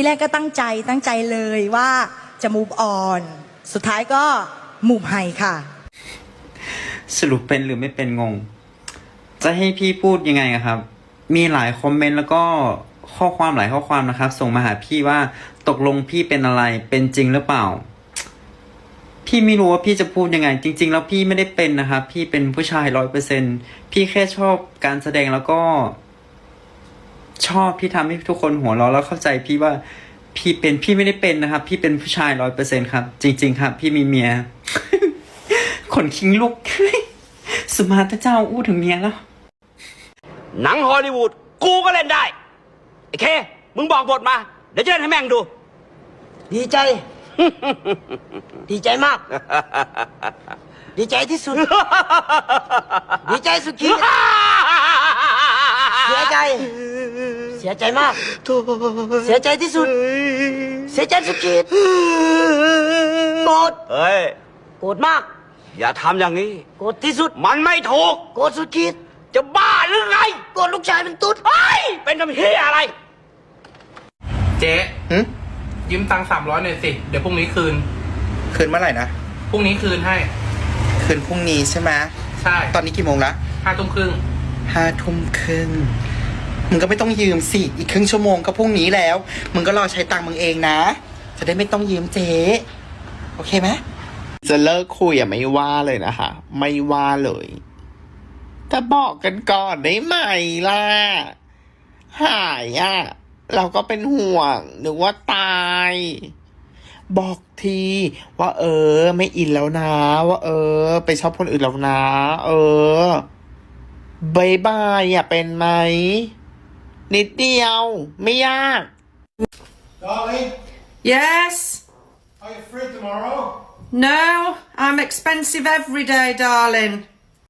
ที่แรกก็ตั้งใจตั้งใจเลยว่าจะ move on สุดท้ายก็ move ให้ค่ะ สรุปเป็นหรือไม่เป็นงง จะให้พี่พูดยังไงอะครับ มีหลายคอมเมนต์แล้วก็ข้อความหลายข้อความนะครับ ส่งมาหาพี่ว่าตกลงพี่เป็นอะไรเป็นจริงหรือเปล่า พี่ไม่รู้ว่าพี่จะพูดยังไง จริง ๆ แล้วพี่ไม่ได้เป็นนะครับ พี่เป็นผู้ชายร้อยเปอร์เซ็นพี่แค่ชอบการแสดงแล้วก็ ชอบพี่ทำให้ทุกคนหัวเราะแล้วเข้าใจพี่ว่าพี่เป็นพี่ไม่ได้เป็นนะครับ พี่เป็นผู้ชายร้อยเปอร์เซ็นครับ จริง ๆ ครับ พี่มีเมียขนคิงลุกสุมาตะเจ้าอู้ถึงเมียแล้ว หนังฮอลลีวูดกูก็เล่นได้ไอ้เค มึงบอกบทมา เดี๋ยวจะเล่นให้แม่งดู ดีใจ ดีใจมาก ดีใจที่สุด ดีใจสุดขีดเสียใจเสียใจมากเสียใจที่สุด เสียใจสุดขีดโกรธเฮ้ย โกรธมาก อย่าทำอย่างนี้ โกรธที่สุด มันไม่ถูก โกรธสุดขีดจะบ้าหรือไง โกรธลูกชายเป็นตุ๊ดเฮ้ย เป็นทำเฮียอะไร เจ๊ยืมตังค์สามร้อยหน่อยสิ เดี๋ยวพรุ่งนี้คืน คืนเมื่อไหร่นะ พรุ่งนี้คืนให้ คืนพรุ่งนี้ใช่ไหม ใช่ตอนนี้กี่โมงละห้าทุ่มครึ่งห้าทุ่มครึ่ง มึงก็ไม่ต้องยืมสิ อีกครึ่งชั่วโมงก็พรุ่งนี้แล้ว มึงก็รอใช้ตังค์มึงเองนะ จะได้ไม่ต้องยืมเจ๊โอเคไหมจะเลิกคุยอะไม่ว่าเลยนะคะ ไม่ว่าเลย แต่บอกกันก่อนได้ไหมล่ะ หายอะเราก็เป็นห่วงนึกว่าตาย บอกทีว่าเออ ไม่อินแล้วนะ ว่าเออ ไปชอบคนอื่นแล้วนะ เออบายบายอะเป็นไหม นิดเดียว ไม่ยาก Darling, Yes. are you free tomorrow? No, I'm expensive every day, darling.